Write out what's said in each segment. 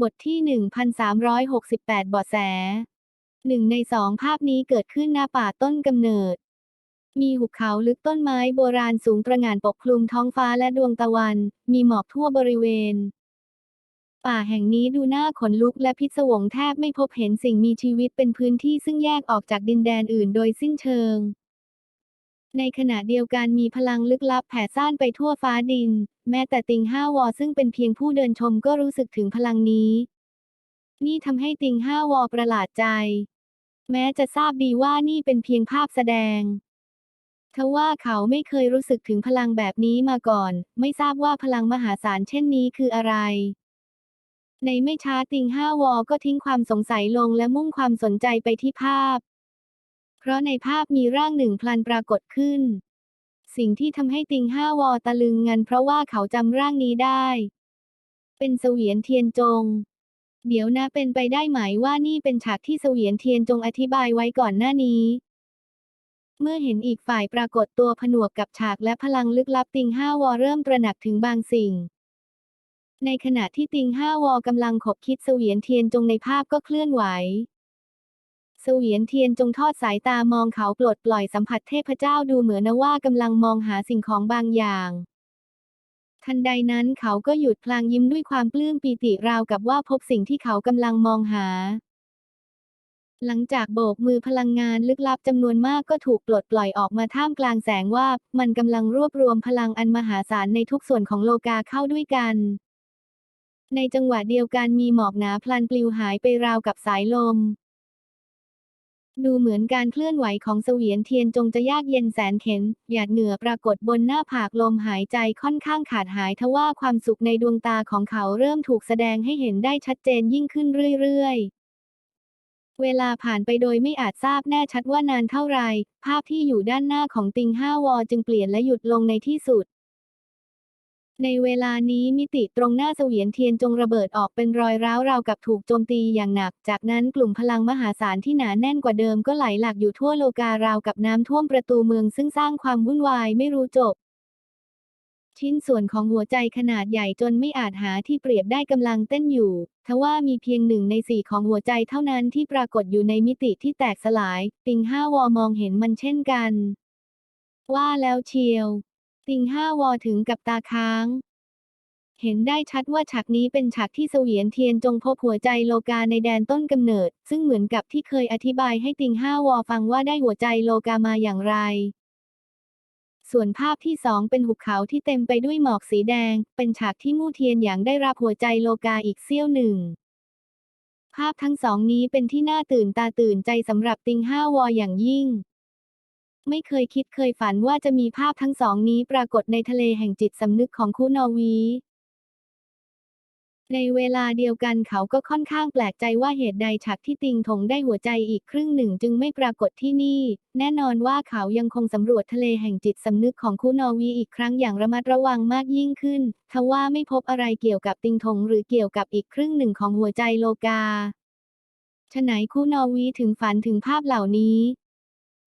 บทที่ 1368บาะแส หนึ่งในสองภาพนี้เกิดขึ้นหน้าป่าต้นกำเนิด มีหุบเขาลึกต้นไม้โบราณสูงตระหง่านปกคลุมท้องฟ้าและดวงตะวัน มีหมอกทั่วบริเวณ ป่าแห่งนี้ดูน่าขนลุกและพิศวงแทบไม่พบเห็นสิ่งมีชีวิตเป็นพื้นที่ซึ่งแยกออกจากดินแดนอื่นโดยสิ้นเชิง ในขณะเดียวกันมีพลังลึกลับแผ่ซ่านไปทั่วฟ้าดิน แม้แต่ติงห้าวอซึ่งเป็นเพียงผู้เดินชมก็รู้สึกถึงพลังนี้ นี่ทำให้ติงห้าวอประหลาดใจ แม้จะทราบดีว่านี่เป็นเพียงภาพแสดงทว่าเขาไม่เคยรู้สึกถึงพลังแบบนี้มาก่อน ไม่ทราบว่าพลังมหาศาลเช่นนี้คืออะไร ในไม่ช้าติงห้าวอก็ทิ้งความสงสัยลงและมุ่งความสนใจไปที่ภาพ เพราะในภาพมีร่างหนึ่งพลันปรากฏขึ้น สิ่งที่ทำให้ติงห้าวอตะลึงงันเพราะว่าเขาจำร่างนี้ได้ เป็นเสวียนเทียนจง เดี๋ยวนะเป็นไปได้ไหมว่านี่เป็นฉากที่เสวียนเทียนจงอธิบายไว้ก่อนหน้านี้ เมื่อเห็นอีกฝ่ายปรากฏตัวผนวกกับฉากและพลังลึกลับติงห้าวอเริ่มตระหนักถึงบางสิ่งในขณะที่ติงห้าวอกำลังขบคิดเสวียนเทียนจงในภาพก็เคลื่อนไหว เสวียนเทียนจงทอดสายตามองเขาปลดปล่อยสัมผัสเทพเจ้าดูเหมือนว่ากำลังมองหาสิ่งของบางอย่างทันใดนั้นเขาก็หยุดพลางยิ้มด้วยความปลื้มปีติราวกับว่าพบสิ่งที่เขากำลังมองหา หลังจากโบกมือพลังงานลึกลับจำนวนมากก็ถูกปลดปล่อยออกมาท่ามกลางแสงว่ามันกำลังรวบรวมพลังอันมหาศาลในทุกส่วนของโลกาเข้าด้วยกัน ในจังหวะเดียวกันมีหมอกหนาพลันปลิวหายไปราวกับสายลม ดูเหมือนการเคลื่อนไหวของเสวียนเทียนจงจะยากเย็นแสนเข็น หยาดเหงื่อปรากฏบนหน้าผากลมหายใจค่อนข้างขาดหายทว่าความสุขในดวงตาของเขาเริ่มถูกแสดงให้เห็นได้ชัดเจนยิ่งขึ้นเรื่อยๆเวลาผ่านไปโดยไม่อาจทราบแน่ชัดว่านานเท่าไร ภาพที่อยู่ด้านหน้าของติงห้าวอจึงเปลี่ยนและหยุดลงในที่สุด ในเวลานี้มิติตรงหน้าเสวียนเทียนจงระเบิดออกเป็นรอยร้าวราวกับถูกโจมตีอย่างหนัก จากนั้นกลุ่มพลังมหาศาลที่หนาแน่นกว่าเดิมก็ไหลหลากอยู่ทั่วโลการาวกับน้ำท่วมประตูเมืองซึ่งสร้างความวุ่นวายไม่รู้จบ ชิ้นส่วนของหัวใจขนาดใหญ่จนไม่อาจหาที่เปรียบได้กำลังเต้นอยู่ ทว่ามีเพียงหนึ่งในสี่ของหัวใจเท่านั้นที่ปรากฏอยู่ในมิติที่แตกสลายติงห้าวอมองเห็นมันเช่นกัน ว่าแล้วเชียว ติงห้าวอถึงกับตาค้าง เห็นได้ชัดว่าฉากนี้เป็นฉากที่เสวียนเทียนจงพบหัวใจโลกาในแดนต้นกำเนิด ซึ่งเหมือนกับที่เคยอธิบายให้ติงห้าวอฟังว่าได้หัวใจโลกามาอย่างไร ส่วนภาพที่สองเป็นหุบเขาที่เต็มไปด้วยหมอกสีแดง เป็นฉากที่มู่เทียนอย่างได้รับหัวใจโลกาอีกเสี้ยวหนึ่งภาพทั้งสองนี้เป็นที่น่าตื่นตาตื่นใจสำหรับติงห้าวออย่างยิ่ง ไม่เคยคิดเคยฝันว่าจะมีภาพทั้งสองนี้ปรากฏในทะเลแห่งจิตสำนึกของคุณอวีในเวลาเดียวกันเขาก็ค่อนข้างแปลกใจว่าเหตุใดฉากที่ติงถงได้หัวใจอีกครึ่งหนึ่งจึงไม่ปรากฏที่นี่ แน่นอนว่าเขายังคงสำรวจทะเลแห่งจิตสำนึกของคุณอวีอีกครั้งอย่างระมัดระวังมากยิ่งขึ้น ทว่าไม่พบอะไรเกี่ยวกับติงถงหรือเกี่ยวกับอีกครึ่งหนึ่งของหัวใจโลกาฉะไหนคุณอวีถึงฝันถึงภาพเหล่านี้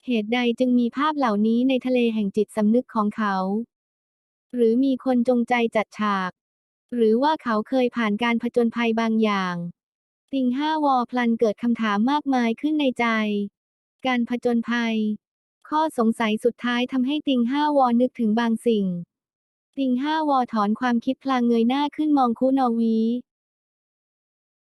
เหตุใดจึงมีภาพเหล่านี้ในทะเลแห่งจิตสำนึกของเขา หรือมีคนจงใจจัดฉาก หรือว่าเขาเคยผ่านการผจญภัยบางอย่างติงห้าวอพลันเกิดคำถามมากมายขึ้นในใจ การผจญภัย ข้อสงสัยสุดท้ายทำให้ติงห้าวอนึกถึงบางสิ่ง ติงห้าวอถอนความคิดพลางเงยหน้าขึ้นมองคุณอวี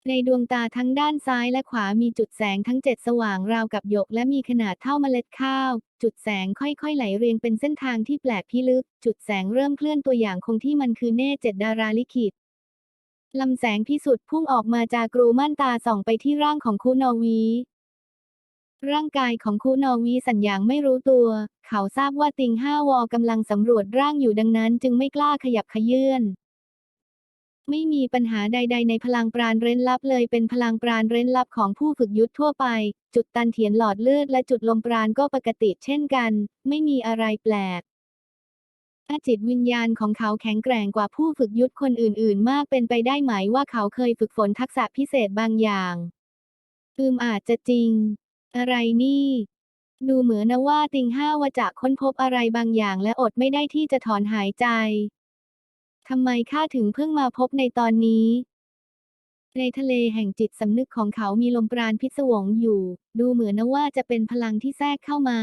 ในดวงตาทั้งด้านซ้ายและขวามีจุดแสงทั้งเจ็ดสว่างราวกับหยกและมีขนาดเท่าเมล็ดข้าว จุดแสงค่อยๆ ไหลเรียงเป็นเส้นทางที่แปลกพิลึก จุดแสงเริ่มเคลื่อนตัวอย่างคงที่มันคือเนตรเจ็ดดาราลิขิตลำแสงพิสุทธิ์พุ่งออกมาจากกรูม่านตาส่องไปที่ร่างของคุณอวีร่างกายของคุณอวีสัญญางไม่รู้ตัว เขาทราบว่าติงห้าวอกำลังสำรวจร่างอยู่ดังนั้น จึงไม่กล้าขยับขยื่น ไม่มีปัญหาใด ๆ ในพลังปราณเร้นลับเลยเป็นพลังปราณเร้นลับของผู้ฝึกยุทธทั่วไป จุดตันเถียนหลอดเลือดและจุดลมปราณก็ปกติเช่นกัน ไม่มีอะไรแปลกถ้าจิตวิญญาณของเขาแข็งแกร่งกว่าผู้ฝึกยุทธคนอื่น ๆ มากเป็นไปได้ไหมว่าเขาเคยฝึกฝนทักษะพิเศษบางอย่างอืมอาจจะจริง อะไรนี่ ดูเหมือนนะว่าติงห้าวจะค้นพบอะไรบางอย่างและอดไม่ได้ที่จะถอนหายใจ ทำไมข้าถึงเพิ่งมาพบในตอนนี้ ในทะเลแห่งจิตสำนึกของเขามีลมปราณพิศวงอยู่ ดูเหมือนนะว่าจะเป็นพลังที่แทรกเข้ามา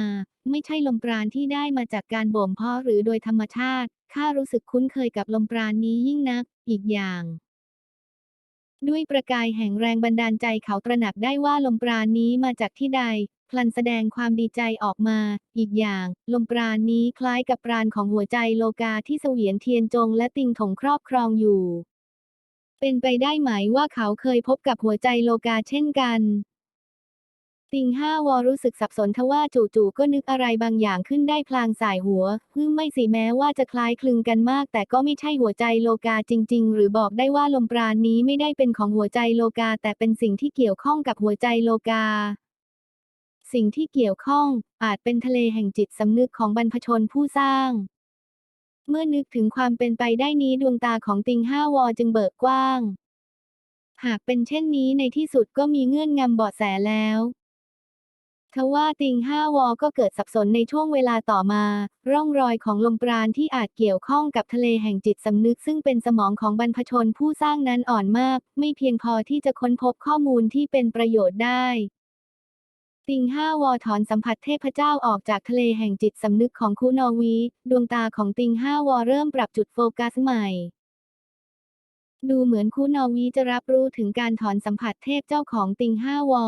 ไม่ใช่ลมปราณที่ได้มาจากการบ่มเพาะหรือโดยธรรมชาติข้ารู้สึกคุ้นเคยกับลมปราณนี้ยิ่งนัก อีกอย่างด้วยประกายแห่งแรงบันดาลใจเขาตระหนักได้ว่าลมปราณนี้มาจากที่ใด พลันแสดงความดีใจออกมา อีกอย่าง ลมปราณนี้คล้ายกับปราณของหัวใจโลกาที่เสวียนเทียนจงและติงถงครอบครองอยู่ เป็นไปได้ไหมว่าเขาเคยพบกับหัวใจโลกาเช่นกันติงห้าวอรู้สึกสับสนทว่าจู่ๆก็นึกอะไรบางอย่างขึ้นได้พลางสายหัวฮึมไม่สิแม้ว่าจะคล้ายคลึงกันมาก แต่ก็ไม่ใช่หัวใจโลกาจริง ๆ หรือบอกได้ว่าลมปราณนี้ไม่ได้เป็นของหัวใจโลกา แต่เป็นสิ่งที่เกี่ยวข้องกับหัวใจโลกา สิ่งที่เกี่ยวข้องอาจเป็นทะเลแห่งจิตสำนึกของบรรพชนผู้สร้าง เมื่อนึกถึงความเป็นไปได้นี้ดวงตาของติงห้าวอจึงเบิกกว้าง หากเป็นเช่นนี้ในที่สุดก็มีเงื่อนงำเบาะแสแล้วทว่าติงห้าวอก็เกิดสับสนในช่วงเวลาต่อมา ร่องรอยของลมปราณที่อาจเกี่ยวข้องกับทะเลแห่งจิตสำนึกซึ่งเป็นสมองของบรรพชนผู้สร้างนั้นอ่อนมาก ไม่เพียงพอที่จะค้นพบข้อมูลที่เป็นประโยชน์ได้ ติงห้าวอถอนสัมผัสเทพเจ้าออกจากทะเลแห่งจิตสำนึกของคูนอวี ดวงตาของติงห้าวอเริ่มปรับจุดโฟกัสใหม่ ดูเหมือนคูนอวีจะรับรู้ถึงการถอนสัมผัสเทพเจ้าของติงห้าวอ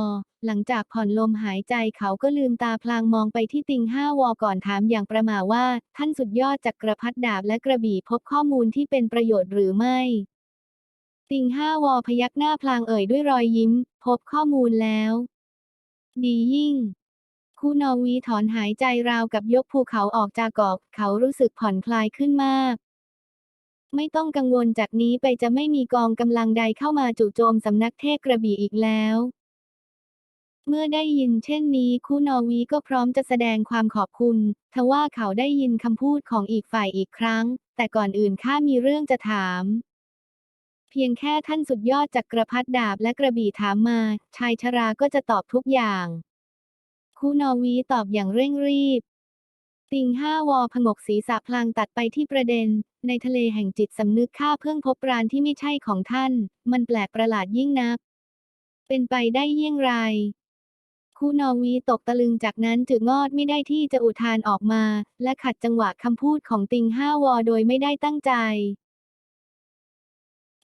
หลังจากผ่อนลมหายใจเขาก็ลืมตาพลางมองไปที่ติงห้าวอก่อนถามอย่างประมาว่า ท่านสุดยอดจากกระพัดดาบและกระบี่พบข้อมูลที่เป็นประโยชน์หรือไม่ติงห้าวอพยักหน้าพลางเอ่ยด้วยรอยยิ้ม พบข้อมูลแล้ว ดียิ่งคูนอวีถอนหายใจราวกับยกภูเขาออกจากกอกเขารู้สึกผ่อนคลายขึ้นมาก ไม่ต้องกังวลจากนี้ไปจะไม่มีกองกำลังใดเข้ามาจู่โจมสำนักเทพกระบี่อีกแล้ว เมื่อได้ยินเช่นนี้คูนอวีก็พร้อมจะแสดงความขอบคุณ ทว่าเขาได้ยินคำพูดของอีกฝ่ายอีกครั้ง แต่ก่อนอื่นข้ามีเรื่องจะถาม เพียงแค่ท่านสุดยอดจากกระพัดดาบและกระบี่ถามมา ชายชราก็จะตอบทุกอย่าง คูนอวีตอบอย่างเร่งรีบ ติงห้าวอผงกศีรษะพลางตัดไปที่ประเด็น ในทะเลแห่งจิตสำนึกข้าเพิ่งพบปราณที่ไม่ใช่ของท่าน มันแปลกประหลาดยิ่งนัก เป็นไปได้เยี่ยงไรคูนอวีตกตะลึงจากนั้นจึงงอดไม่ได้ที่จะอุทานออกมา และขัดจังหวะคำพูดของติงห้าวอโดยไม่ได้ตั้งใจ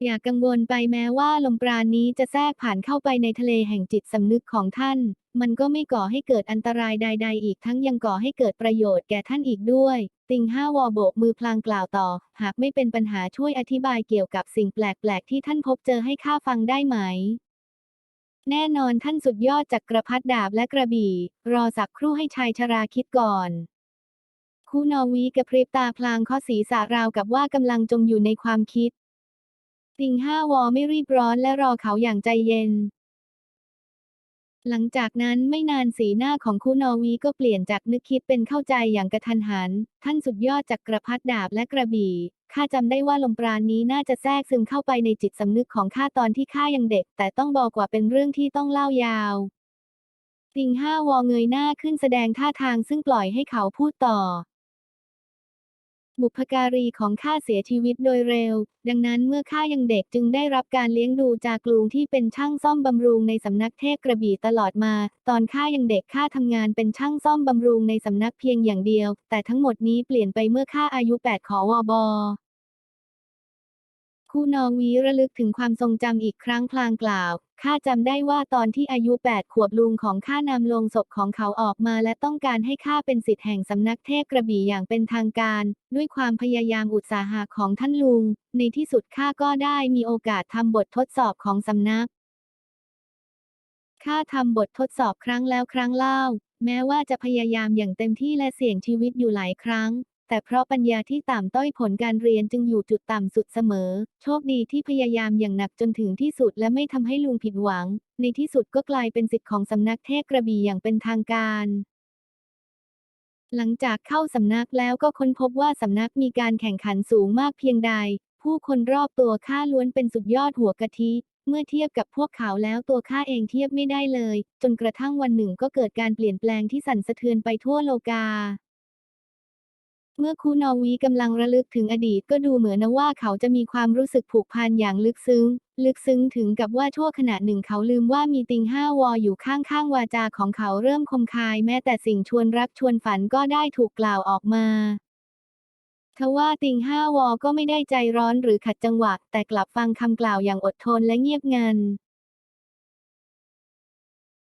อย่ากังวลไปแม้ว่าลมปราณนี้จะแทรกผ่านเข้าไปในทะเลแห่งจิตสำนึกของท่าน มันก็ไม่ก่อให้เกิดอันตรายใด ๆ อีกทั้งยังก่อให้เกิดประโยชน์แก่ท่านอีกด้วย ติงห้าวอโบกมือพลางกล่าวต่อ หากไม่เป็นปัญหาช่วยอธิบายเกี่ยวกับสิ่งแปลก ๆ ที่ท่านพบเจอให้ข้าฟังได้ไหม แน่นอนท่านสุดยอดจากกระพัดดาบและกระบี่ รอสักครู่ให้ชายชราคิดก่อนคูนอวีกระพริบตาพลางข้อศีรษะราวกับว่ากำลังจมอยู่ในความคิด ติงห้าวอไม่รีบร้อนและรอเขาอย่างใจเย็น หลังจากนั้นไม่นานสีหน้าของคูนอวีก็เปลี่ยนจากนึกคิดเป็นเข้าใจอย่างกระทันหัน ท่านสุดยอดจากกระพัดดาบและกระบี่ ข้าจำได้ว่าลมปราณนี้น่าจะแทรกซึมเข้าไปในจิตสำนึกของข้าตอนที่ข้ายังเด็ก แต่ต้องบอกว่าเป็นเรื่องที่ต้องเล่ายาวติงห้าวอเงยหน้าขึ้นแสดงท่าทางซึ่งปล่อยให้เขาพูดต่อ บุพการีของข้าเสียชีวิตโดยเร็ว ดังนั้นเมื่อข้ายังเด็กจึงได้รับการเลี้ยงดูจากลุงที่เป็นช่างซ่อมบำรุงในสำนักเทพกระบี่ตลอดมา ตอนข้ายังเด็กข้าทำงานเป็นช่างซ่อมบำรุงในสำนักเพียงอย่างเดียว แต่ทั้งหมดนี้เปลี่ยนไปเมื่อข้าอายุ 8 ขอวบ คูนองวีระลึกถึงความทรงจำอีกครั้งพลางกล่าว ข้าจำได้ว่าตอนที่อายุ 8 ขวบลุงของข้านำลงศพของเขาออกมาและต้องการให้ข้าเป็นศิษย์แห่งสำนักเทพกระบี่อย่างเป็นทางการ ด้วยความพยายามอุตสาหะของท่านลุง ในที่สุดข้าก็ได้มีโอกาสทำบททดสอบของสำนักข้าทำบททดสอบครั้งแล้วครั้งเล่า แม้ว่าจะพยายามอย่างเต็มที่และเสี่ยงชีวิตอยู่หลายครั้ง แต่เพราะปัญญาที่ต่ำต้อยผลการเรียนจึงอยู่จุดต่ำสุดเสมอ โชคดีที่พยายามอย่างหนักจนถึงที่สุดและไม่ทำให้ลุงผิดหวัง ในที่สุดก็กลายเป็นสิทธิ์ของสำนักเทพกระบี่อย่างเป็นทางการหลังจากเข้าสำนักแล้วก็ค้นพบว่าสำนักมีการแข่งขันสูงมากเพียงใด ผู้คนรอบตัวข้าล้วนเป็นสุดยอดหัวกะทิ เมื่อเทียบกับพวกเขาแล้วตัวข้าเองเทียบไม่ได้เลย จนกระทั่งวันหนึ่งก็เกิดการเปลี่ยนแปลงที่สั่นสะเทือนไปทั่วโลกา เมื่อคูนอวีกำลังระลึกถึงอดีตก็ดูเหมือนนะว่าเขาจะมีความรู้สึกผูกพันอย่างลึกซึ้ง ลึกซึ้งถึงกับว่าชั่วขณะหนึ่งเขาลืมว่ามีติงห้าวออยู่ข้างๆวาจาของเขาเริ่มคมคายแม้แต่สิ่งชวนรักชวนฝันก็ได้ถูกกล่าวออกมาทว่าติงห้าวอก็ไม่ได้ใจร้อนหรือขัดจังหวะ แต่กลับฟังคำกล่าวอย่างอดทนและเงียบงัน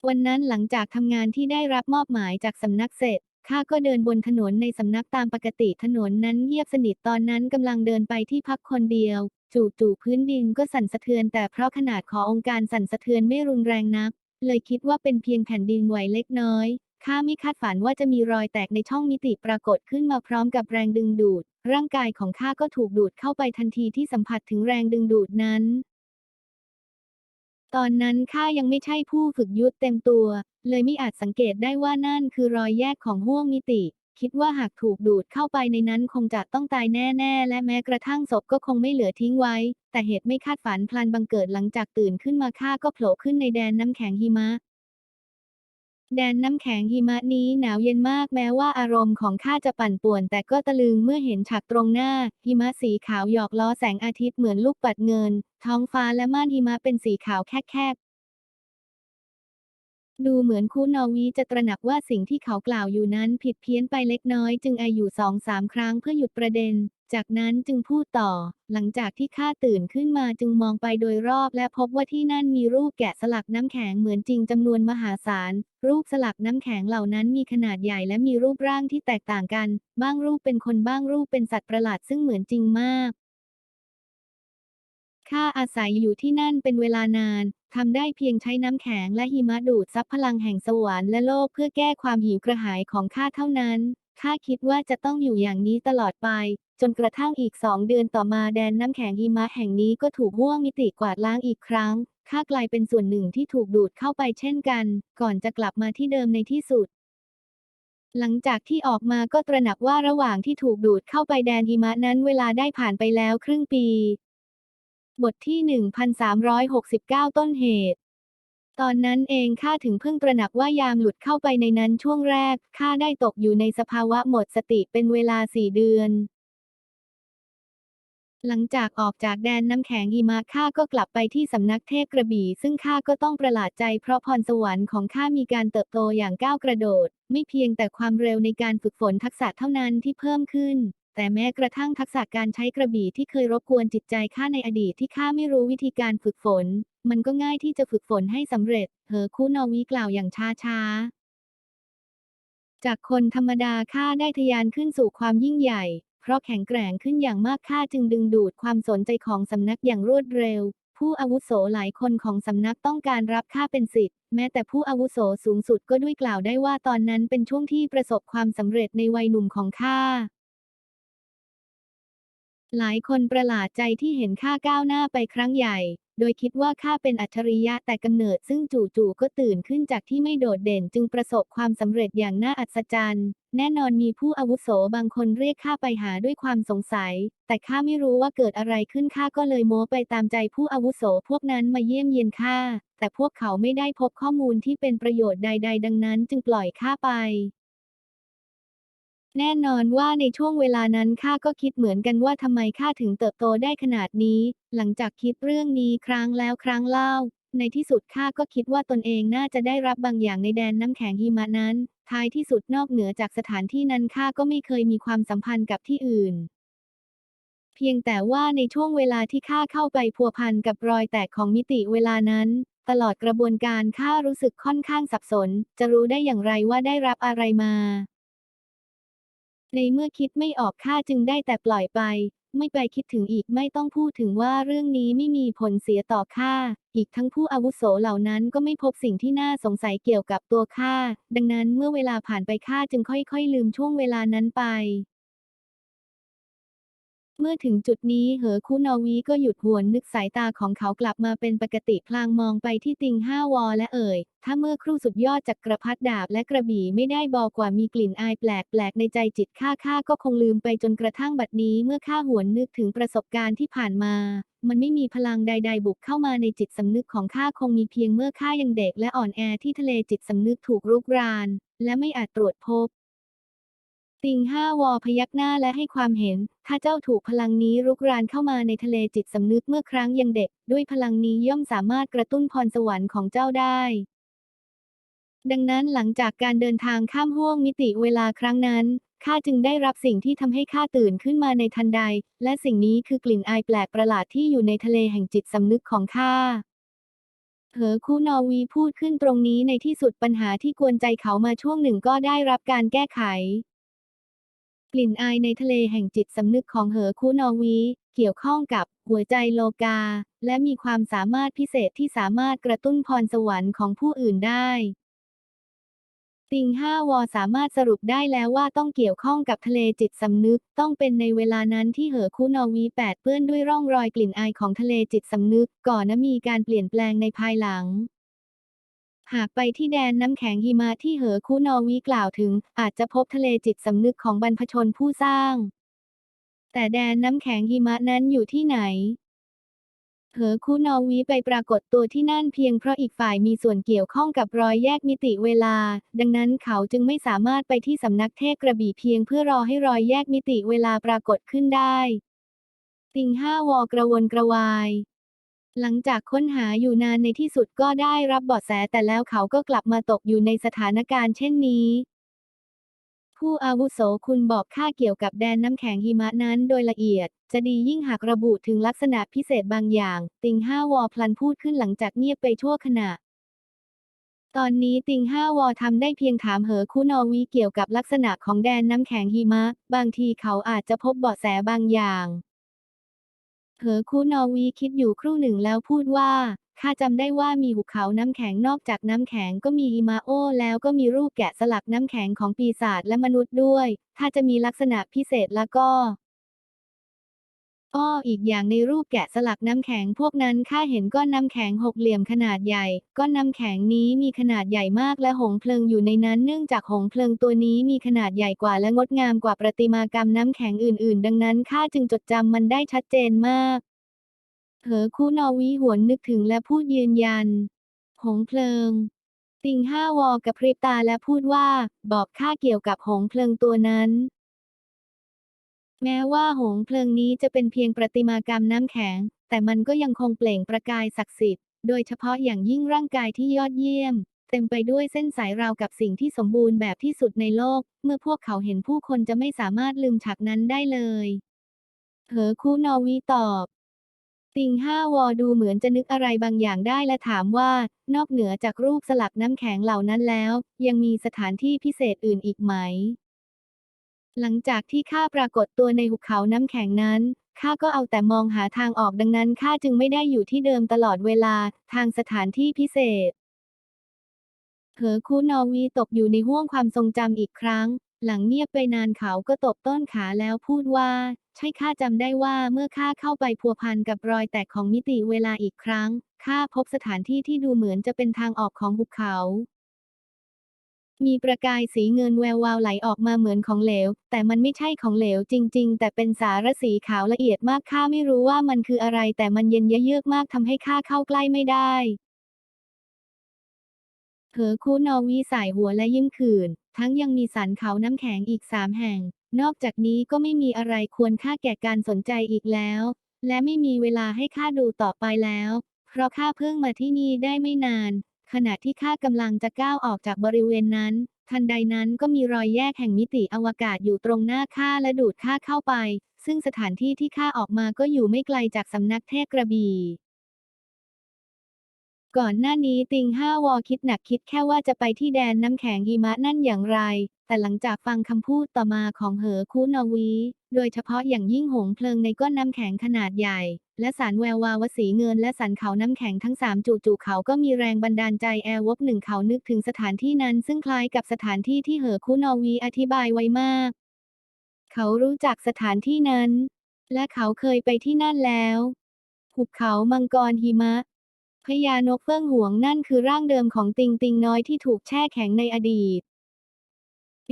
วันนั้นหลังจากทำงานที่ได้รับมอบหมายจากสำนักเสร็จ ข้าก็เดินบนถนนในสำนักตามปกติถนนนั้นเงียบสนิทตอนนั้นกำลังเดินไปที่พักคนเดียว จู่ๆพื้นดินก็สั่นสะเทือนแต่เพราะขนาดขององค์การสั่นสะเทือนไม่รุนแรงนัก เลยคิดว่าเป็นเพียงแผ่นดินไหวเล็กน้อยข้าไม่คาดฝันว่าจะมีรอยแตกในช่องมิติปรากฏขึ้นมาพร้อมกับแรงดึงดูด ร่างกายของข้าก็ถูกดูดเข้าไปทันทีที่สัมผัสถึงแรงดึงดูดนั้น ตอนนั้นข้ายังไม่ใช่ผู้ฝึกยุทธเต็มตัว เลยไม่อาจสังเกตได้ว่านั่นคือรอยแยกของห้วงมิติ คิดว่าหากถูกดูดเข้าไปในนั้นคงจะต้องตายแน่ ๆ และแม้กระทั่งศพก็คงไม่เหลือทิ้งไว้ แต่เหตุไม่คาดฝันพลันบังเกิดหลังจากตื่นขึ้นมาข้าก็โผล่ขึ้นในแดนน้ำแข็งหิมะแดนน้ำแข็งหิมะนี้หนาวเย็นมากแม้ว่าอารมณ์ของข้าจะปั่นป่วน แต่ก็ตะลึงเมื่อเห็นฉากตรงหน้า หิมะสีขาวหยอกล้อแสงอาทิตย์เหมือนลูกปัดเงิน ท้องฟ้าและม่านหิมะเป็นสีขาวแคบๆ ดูเหมือนคูนอวีจะตระหนักว่าสิ่งที่เขากล่าวอยู่นั้นผิดเพี้ยนไปเล็กน้อยจึงไออยู่สองสามครั้งเพื่อหยุดประเด็น จากนั้นจึงพูดต่อ หลังจากที่ข้าตื่นขึ้นมาจึงมองไปโดยรอบและพบว่าที่นั่นมีรูปแกะสลักน้ำแข็งเหมือนจริงจำนวนมหาศาล รูปสลักน้ำแข็งเหล่านั้นมีขนาดใหญ่และมีรูปร่างที่แตกต่างกัน บ้างรูปเป็นคนบ้างรูปเป็นสัตว์ประหลาดซึ่งเหมือนจริงมากข้าอาศัยอยู่ที่นั่นเป็นเวลานาน ทำได้เพียงใช้น้ำแข็งและหิมะดูดซับพลังแห่งสวรรค์และโลกเพื่อแก้ความหิวกระหายของข้าเท่านั้น ข้าคิดว่าจะต้องอยู่อย่างนี้ตลอดไป จนกระทั่งอีกสองเดือนต่อมาแดนน้ำแข็งหิมะแห่งนี้ก็ถูกห้วงมิติกวาดล้างอีกครั้ง ข้ากลายเป็นส่วนหนึ่งที่ถูกดูดเข้าไปเช่นกัน ก่อนจะกลับมาที่เดิมในที่สุดหลังจากที่ออกมาก็ตระหนักว่าระหว่างที่ถูกดูดเข้าไปแดนหิมะนั้นเวลาได้ผ่านไปแล้วครึ่งปี บทที่ 1369 ต้นเหตุ ตอนนั้นเองข้าถึงเพิ่งตระหนักว่ายามหลุดเข้าไปในนั้นช่วงแรกข้าได้ตกอยู่ในสภาวะหมดสติเป็นเวลาสี่เดือน หลังจากออกจากแดนน้ำแข็งหิมะข้าก็กลับไปที่สำนักเทพกระบี่ ซึ่งข้าก็ต้องประหลาดใจเพราะพรสวรรค์ของข้ามีการเติบโตอย่างก้าวกระโดด ไม่เพียงแต่ความเร็วในการฝึกฝนทักษะเท่านั้นที่เพิ่มขึ้น แต่แม้กระทั่งทักษะการใช้กระบี่ที่เคยรบกวนจิตใจข้าในอดีตที่ข้าไม่รู้วิธีการฝึกฝน มันก็ง่ายที่จะฝึกฝนให้สำเร็จเหอคู่นอวีกล่าวอย่างช้าๆจากคนธรรมดาข้าได้ทะยานขึ้นสู่ความยิ่งใหญ่ เพราะแข็งแกร่งขึ้นอย่างมากข้าจึงดึงดูดความสนใจของสำนักอย่างรวดเร็ว ผู้อาวุโสหลายคนของสำนักต้องการรับข้าเป็นศิษย์แม้แต่ผู้อาวุโสสูงสุดก็ด้วยกล่าวได้ว่าตอนนั้นเป็นช่วงที่ประสบความสำเร็จในวัยหนุ่มของข้า หลายคนประหลาดใจที่เห็นข้าก้าวหน้าไปครั้งใหญ่ โดยคิดว่าข้าเป็นอัจฉริยะแต่กำเนิดซึ่งจู่ๆก็ตื่นขึ้นจากที่ไม่โดดเด่นจึงประสบความสำเร็จอย่างน่าอัศจรรย์ แน่นอนมีผู้อาวุโสบางคนเรียกข้าไปหาด้วยความสงสัย แต่ข้าไม่รู้ว่าเกิดอะไรขึ้นข้าก็เลยโม้ไปตามใจผู้อาวุโสพวกนั้นมาเยี่ยมเยียนข้า แต่พวกเขาไม่ได้พบข้อมูลที่เป็นประโยชน์ใด ๆ ดังนั้น จึงปล่อยข้าไป แน่นอนว่าในช่วงเวลานั้นข้าก็คิดเหมือนกันว่าทำไมข้าถึงเติบโตได้ขนาดนี้ หลังจากคิดเรื่องนี้ครั้งแล้วครั้งเล่า ในที่สุดข้าก็คิดว่าตนเองน่าจะได้รับบางอย่างในแดนน้ำแข็งหิมะนั้น ท้ายที่สุดนอกเหนือจากสถานที่นั้นข้าก็ไม่เคยมีความสัมพันธ์กับที่อื่น เพียงแต่ว่าในช่วงเวลาที่ข้าเข้าไปพัวพันกับรอยแตกของมิติเวลานั้นตลอดกระบวนการข้ารู้สึกค่อนข้างสับสน จะรู้ได้อย่างไรว่าได้รับอะไรมา ในเมื่อคิดไม่ออกข้าจึงได้แต่ปล่อยไป ไม่ไปคิดถึงอีกไม่ต้องพูดถึงว่าเรื่องนี้ไม่มีผลเสียต่อข้าอีกทั้งผู้อาวุโสเหล่านั้นก็ไม่พบสิ่งที่น่าสงสัยเกี่ยวกับตัวข้าดังนั้นเมื่อเวลาผ่านไปข้าจึงค่อยๆ ลืมช่วงเวลานั้นไป เมื่อถึงจุดนี้เหอคุนอวีก็หยุดหวนนึกสายตาของเขากลับมาเป็นปกติพลางมองไปที่ติงห้าวอและเอ่ย ถ้าเมื่อครู่สุดยอดจากกระพัดดาบและกระบี่ไม่ได้บอกกว่ามีกลิ่นอายแปลกๆในใจจิตข้าข้าก็คงลืมไปจนกระทั่งบัดนี้เมื่อข้าหวนนึกถึงประสบการณ์ที่ผ่านมา มันไม่มีพลังใด ๆ บุกเข้ามาในจิตสำนึกของข้าคงมีเพียงเมื่อข้ายังเด็กและอ่อนแอที่ทะเลจิตสำนึกถูกรุกราน และไม่อาจตรวจพบ ติงห้าวอพยักหน้าและให้ความเห็นถ้าเจ้าถูกพลังนี้รุกรานเข้ามาในทะเลจิตสำนึกเมื่อครั้งยังเด็ก ด้วยพลังนี้ย่อมสามารถกระตุ้นพรสวรรค์ของเจ้าได้ ดังนั้นหลังจากการเดินทางข้ามห้วงมิติเวลาครั้งนั้นข้าจึงได้รับสิ่งที่ทำให้ข้าตื่นขึ้นมาในทันใด และสิ่งนี้คือกลิ่นอายแปลกประหลาดที่อยู่ในทะเลแห่งจิตสำนึกของข้า เหอคูนอวีพูดขึ้นตรงนี้ในที่สุดปัญหาที่กวนใจเขามาช่วงหนึ่งก็ได้รับการแก้ไข กลิ่นอายในทะเลแห่งจิตสำนึกของเหอคูนอวี เกี่ยวข้องกับหัวใจโลกา และมีความสามารถพิเศษที่สามารถกระตุ้นพรสวรรค์ของผู้อื่นได้ ติงห้าวอสามารถสรุปได้แล้วว่าต้องเกี่ยวข้องกับทะเลจิตสำนึก ต้องเป็นในเวลานั้นที่เหอคูนอวีแปดเปื้อนด้วยร่องรอยกลิ่นอายของทะเลจิตสำนึก ก่อนนมีการเปลี่ยนแปลงในภายหลัง หากไปที่แดนน้ำแข็งหิมะที่เหอคูนอวีกล่าวถึง อาจจะพบทะเลจิตสำนึกของบรรพชนผู้สร้าง แต่แดนน้ำแข็งหิมะนั้นอยู่ที่ไหน เหอคูนอวีไปปรากฏตัวที่นั่นเพียงเพราะอีกฝ่ายมีส่วนเกี่ยวข้องกับรอยแยกมิติเวลา ดังนั้นเขาจึงไม่สามารถไปที่สำนักเทพกระบี่เพียงเพื่อรอให้รอยแยกมิติเวลาปรากฏขึ้นได้ ติงห้าวอกระวนกระวาย หลังจากค้นหาอยู่นานในที่สุดก็ได้รับเบาะแสแต่แล้วเขาก็กลับมาตกอยู่ในสถานการณ์เช่นนี้ ผู้อาวุโสคุณบอกข้าเกี่ยวกับแดนน้ำแข็งหิมะนั้นโดยละเอียด จะดียิ่งหากระบุถึงลักษณะพิเศษบางอย่าง ติงห้าวอพลันพูดขึ้นหลังจากเงียบไปชั่วขณะ ตอนนี้ติงห้าวอทำได้เพียงถามเหอคุนอวีเกี่ยวกับลักษณะของแดนน้ำแข็งหิมะ บางทีเขาอาจจะพบเบาะแสบางอย่าง เหอคูนอวีคิดอยู่ครู่หนึ่งแล้วพูดว่า ข้าจำได้ว่ามีหุบเขาน้ำแข็งนอกจากน้ำแข็งก็มีอิมาโอ แล้วก็มีรูปแกะสลักน้ำแข็งของปีศาจและมนุษย์ด้วย ถ้าจะมีลักษณะพิเศษแล้วก็ อ้ออีกอย่างในรูปแกะสลักน้ำแข็งพวกนั้นข้าเห็นก้อนน้ำแข็งหกเหลี่ยมขนาดใหญ่ก้อนน้ำแข็งนี้มีขนาดใหญ่มากและหงเพลิงอยู่ในนั้น เนื่องจากหงเพลิงตัวนี้มีขนาดใหญ่กว่าและงดงามกว่าประติมากรรมน้ำแข็งอื่น ๆ ดังนั้นข้าจึงจดจำมันได้ชัดเจนมากเหอคูนอวีหวนนึกถึงและพูดยืนยัน หงเพลิง ติงห้าวอกระพริบตาและพูดว่า บอกข้าเกี่ยวกับหงเพลิงตัวนั้น แม้ว่าหงเพลิงนี้จะเป็นเพียงประติมากรรมน้ำแข็ง แต่มันก็ยังคงเปล่งประกายศักดิ์สิทธิ์ โดยเฉพาะอย่างยิ่งร่างกายที่ยอดเยี่ยม เต็มไปด้วยเส้นสายราวกับสิ่งที่สมบูรณ์แบบที่สุดในโลก เมื่อพวกเขาเห็นผู้คนจะไม่สามารถลืมฉากนั้นได้เลยเหอคูนอวีตอบติงห้าวอดูเหมือนจะนึกอะไรบางอย่างได้และถามว่า นอกเหนือจากรูปสลักน้ำแข็งเหล่านั้นแล้ว ยังมีสถานที่พิเศษอื่นอีกไหม หลังจากที่ข้าปรากฏตัวในหุบเขาน้ำแข็งนั้นข้าก็เอาแต่มองหาทางออกดังนั้นข้าจึงไม่ได้อยู่ที่เดิมตลอดเวลาทางสถานที่พิเศษเหอคูนอวีตกอยู่ในห้วงความทรงจำอีกครั้ง หลังเงียบไปนานเขาก็ตบต้นขาแล้วพูดว่า ใช่ข้าจำได้ว่าเมื่อข้าเข้าไปพัวพันกับรอยแตกของมิติเวลาอีกครั้งข้าพบสถานที่ที่ดูเหมือนจะเป็นทางออกของหุบเขา มีประกายสีเงินแวววาวไหลออกมาเหมือนของเหลว แต่มันไม่ใช่ของเหลวจริง ๆ แต่เป็นสารสีขาวละเอียดมากข้าไม่รู้ว่ามันคืออะไร แต่มันเย็นยะเยือกมากทำให้ข้าเข้าใกล้ไม่ได้เหอคูนอวีสายหัวและยิ้มขื่น ทั้งยังมีสันเขาน้ำแข็งอีกสามแห่ง นอกจากนี้ก็ไม่มีอะไรควรค่าแก่การสนใจอีกแล้ว และไม่มีเวลาให้ข้าดูต่อไปแล้ว เพราะข้าเพิ่งมาที่นี่ได้ไม่นาน ขณะที่ข้ากำลังจะก้าวออกจากบริเวณนั้น ทันใดนั้นก็มีรอยแยกแห่งมิติอวกาศอยู่ตรงหน้าข้าและดูดข้าเข้าไป ซึ่งสถานที่ที่ข้าออกมาก็อยู่ไม่ไกลจากสำนักเทพกระบี่ ก่อนหน้านี้ติงห้าวอคิดหนักคิดแค่ว่าจะไปที่แดนน้ำแข็งหิมะนั่นอย่างไร แต่หลังจากฟังคำพูดต่อมาของเหอคูนอวี โดยเฉพาะอย่างยิ่งหงเพลิงในก้อนน้ำแข็งขนาดใหญ่ และสารแวววาวสีเงินและสันเขาน้ำแข็งทั้งสามจู่ๆเขาก็มีแรงบันดาลใจแอร์วบหนึ่งเขานึกถึงสถานที่นั้น ซึ่งคล้ายกับสถานที่ที่เหอคูนอวีอธิบายไว้มาก เขารู้จักสถานที่นั้น และเขาเคยไปที่นั่นแล้วหุบเขามังกรหิมะ พญานกเฟื่องหวงนั่นคือร่างเดิมของติงติงน้อยที่ถูกแช่แข็งในอดีต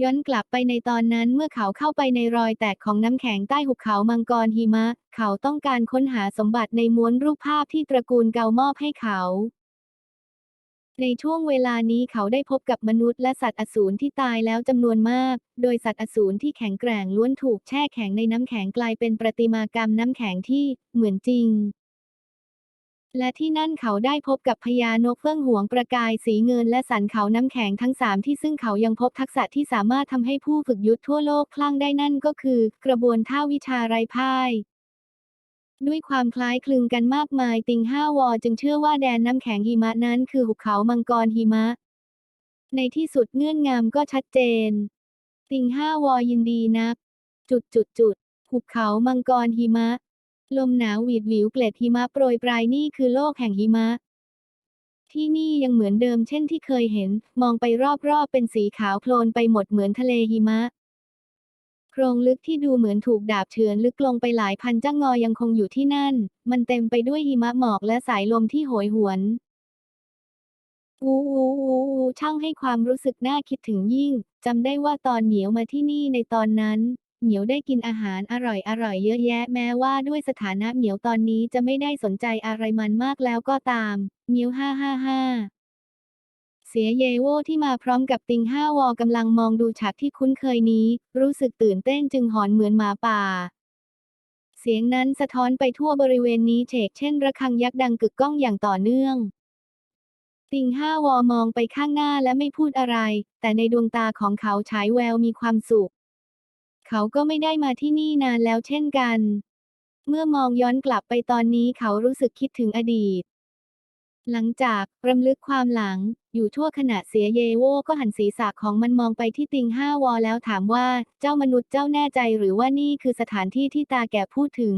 ย้อนกลับไปในตอนนั้นเมื่อเขาเข้าไปในรอยแตกของน้ำแข็งใต้หุบเขามังกรหิมะ เขาต้องการค้นหาสมบัติในม้วนรูปภาพที่ตระกูลเกามอบให้เขาในช่วงเวลานี้เขาได้พบกับมนุษย์และสัตว์อสูรที่ตายแล้วจำนวนมาก โดยสัตว์อสูรที่แข็งแกร่งล้วนถูกแช่แข็งในน้ำแข็งกลายเป็นประติมากรรมน้ำแข็งที่เหมือนจริง และที่นั่นเขาได้พบกับพญานกเฟื่องหวงประกายสีเงินและสันเขาน้ำแข็งทั้งสามที่ซึ่งเขายังพบทักษะที่สามารถทำให้ผู้ฝึกยุทธทั่วโลกคลั่งได้นั่นก็คือ กระบวนท่าวิชาไรพ่าย ด้วยความคล้ายคลึงกันมากมายติงห้าวอจึงเชื่อว่าแดนน้ำแข็งหิมะนั้นคือหุบเขามังกรหิมะ ในที่สุดเงื่อนงามก็ชัดเจน ติงห้าวอยินดีนัก จุดจุดจุดหุบเขามังกรหิมะ ลมหนาวหวีดหวิวเกล็ดหิมะโปรยปลายนี่คือโลกแห่งหิมะ ที่นี่ยังเหมือนเดิมเช่นที่เคยเห็น มองไปรอบๆเป็นสีขาวโพลนไปหมดเหมือนทะเลหิมะโพรงลึกที่ดูเหมือนถูกดาบเฉือนลึกลงไปหลายพันจ้างงอยังคงอยู่ที่นั่น มันเต็มไปด้วยหิมะหมอกและสายลมที่โหยหวนอูอูอูอูช่างให้ความรู้สึกน่าคิดถึงยิ่งจำได้ว่าตอนเหมียวมาที่นี่ในตอนนั้น เหมียวได้กินอาหารอร่อยอร่อยเยอะแยะแม้ว่าด้วยสถานะเหมียวตอนนี้จะไม่ได้สนใจอะไรมันมากแล้วก็ตามเหมียวห้าห้าห้าเสียเยโวที่มาพร้อมกับติงห้าวอกำลังมองดูฉากที่คุ้นเคยนี้ รู้สึกตื่นเต้นจึงหอนเหมือนหมาป่า เสียงนั้นสะท้อนไปทั่วบริเวณนี้เฉกเช่นระฆังยักษ์ดังกึกก้องอย่างต่อเนื่องติงห้าวอมองไปข้างหน้าและไม่พูดอะไร แต่ในดวงตาของเขาฉายแววมีความสุข เขาก็ไม่ได้มาที่นี่นานแล้วเช่นกัน เมื่อมองย้อนกลับไปตอนนี้เขารู้สึกคิดถึงอดีต หลังจากรำลึกความหลัง อยู่ทั่วขณะเสียเยโวก็หันศีรษะของมันมองไปที่ติงห้าวอแล้วถามว่าเจ้ามนุษย์เจ้าแน่ใจหรือว่านี่คือสถานที่ที่ตาแก่พูดถึง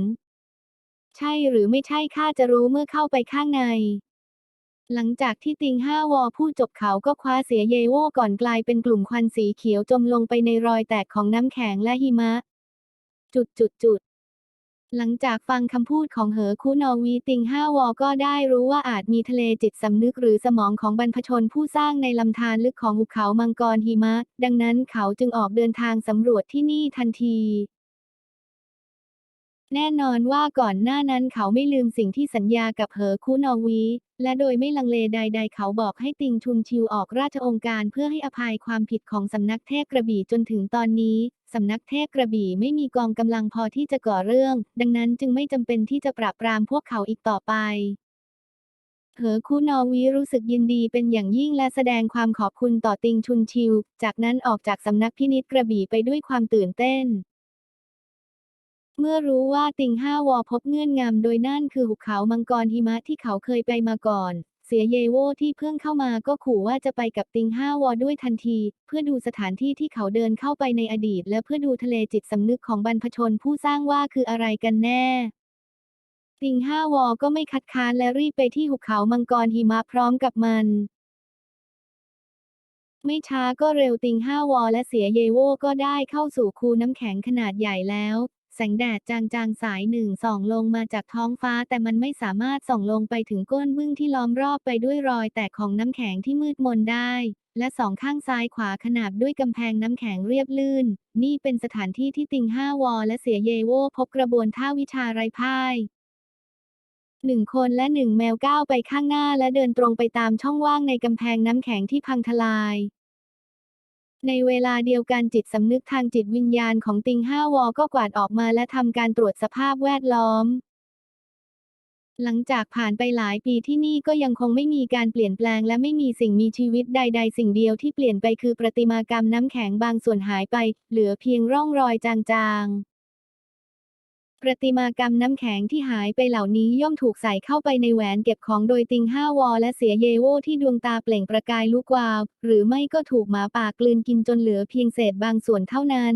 ใช่หรือไม่ใช่ข้าจะรู้เมื่อเข้าไปข้างใน หลังจากที่ติงห้าวอพูดจบเขาก็คว้าเสียเยโวก่อนกลายเป็นกลุ่มควันสีเขียวจมลงไปในรอยแตกของน้ำแข็งและหิมะ จุดจุดจุดหลังจากฟังคำพูดของเหอคูนอวีติงห้าวอก็ได้รู้ว่าอาจมีทะเลจิตสำนึกหรือสมองของบรรพชนผู้สร้างในลำธารลึกของหุบเขามังกรหิมะ ดังนั้นเขาจึงออกเดินทางสำรวจที่นี่ทันที แน่นอนว่าก่อนหน้านั้นเขาไม่ลืมสิ่งที่สัญญากับเหอคูนอวี และโดยไม่ลังเลใด ๆ เขาบอกให้ติงชุนชิวออกราชองค์การเพื่อให้อภัยความผิดของสำนักเทพกระบี่จนถึงตอนนี้ สำนักเทพกระบี่ไม่มีกองกำลังพอที่จะก่อเรื่อง ดังนั้นจึงไม่จำเป็นที่จะปราบปรามพวกเขาอีกต่อไปเหอคูนอวีรู้สึกยินดีเป็นอย่างยิ่งและแสดงความขอบคุณต่อติงชุนชิว จากนั้นออกจากสำนักพินิจกระบี่ไปด้วยความตื่นเต้น เมื่อรู้ว่าติงห้าวอพบเงื่อนงำโดยนั่นคือหุบเขามังกรหิมะที่เขาเคยไปมาก่อน เสียเยโวที่เพิ่งเข้ามาก็ขู่ว่าจะไปกับติงห้าวอด้วยทันที เพื่อดูสถานที่ที่เขาเดินเข้าไปในอดีต และเพื่อดูทะเลจิตสำนึกของบรรพชนผู้สร้างว่าคืออะไรกันแน่ ติงห้าวอก็ไม่คัดค้านและรีบไปที่หุบเขามังกรหิมะพร้อมกับมันไม่ช้าก็เร็วติงห้าวอและเสียเยโวก็ได้เข้าสู่คูน้ำแข็งขนาดใหญ่แล้ว แสงแดดจางๆ สายหนึ่งส่องลงมาจากท้องฟ้า แต่มันไม่สามารถส่องลงไปถึงก้นบึ้งที่ล้อมรอบไปด้วยรอยแตกของน้ำแข็งที่มืดมนได้ และสองข้างซ้ายขวาขนาบด้วยกำแพงน้ำแข็งเรียบลื่น นี่เป็นสถานที่ที่ติงห้าวอและเสียเยโวพบกระบวนท่าวิชาไร้พ่ายหนึ่งคนและหนึ่งแมวก้าวไปข้างหน้าและเดินตรงไปตามช่องว่างในกำแพงน้ำแข็งที่พังทลาย ในเวลาเดียวกันจิตสำนึกทางจิตวิญญาณของติงห้าวอก็กวาดออกมาและทำการตรวจสภาพแวดล้อม หลังจากผ่านไปหลายปีที่นี่ก็ยังคงไม่มีการเปลี่ยนแปลงและไม่มีสิ่งมีชีวิตใด ๆ สิ่งเดียวที่เปลี่ยนไปคือประติมากรรมน้ำแข็งบางส่วนหายไป เหลือเพียงร่องรอยจางๆ ประติมากรรมน้ำแข็งที่หายไปเหล่านี้ย่อมถูกใส่เข้าไปในแหวนเก็บของโดยติงห้าวอและเสียเยโวที่ดวงตาเปล่งประกายลุกวาว หรือไม่ก็ถูกหมาป่ากลืนกินจนเหลือเพียงเศษบางส่วนเท่านั้น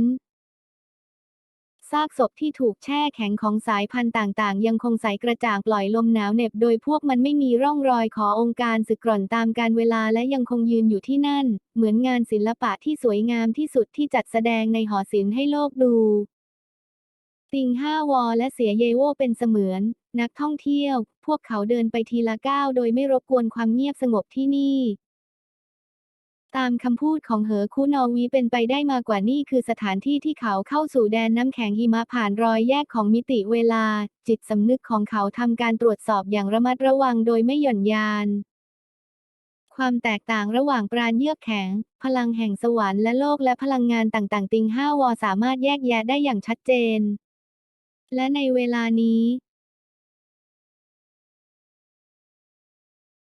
ซากศพที่ถูกแช่แข็งของสายพันธุ์ต่างๆ ยังคงใสกระจ่างปล่อยลมหนาวเหน็บโดยพวกมันไม่มีร่องรอยขอองค์การสึกกร่อนตามการเวลาและยังคงยืนอยู่ที่นั่น เหมือนงานศิลปะที่สวยงามที่สุดที่จัดแสดงในหอศิลป์ให้โลกดู ติงห้าวอและเสียเยโวเป็นเสมือน นักท่องเที่ยว พวกเขาเดินไปทีละก้าวโดยไม่รบกวนความเงียบสงบที่นี่ ตามคำพูดของเหอคูนอวีเป็นไปได้มากกว่านี่คือสถานที่ที่เขาเข้าสู่แดนน้ำแข็งหิมะผ่านรอยแยกของมิติเวลา จิตสำนึกของเขาทำการตรวจสอบอย่างระมัดระวังโดยไม่หย่อนยานความแตกต่างระหว่างปราณเยือกแข็ง พลังแห่งสวรรค์และโลกและพลังงานต่างๆ ติงห้าวอสามารถแยกแยะได้อย่างชัดเจน และในเวลานี้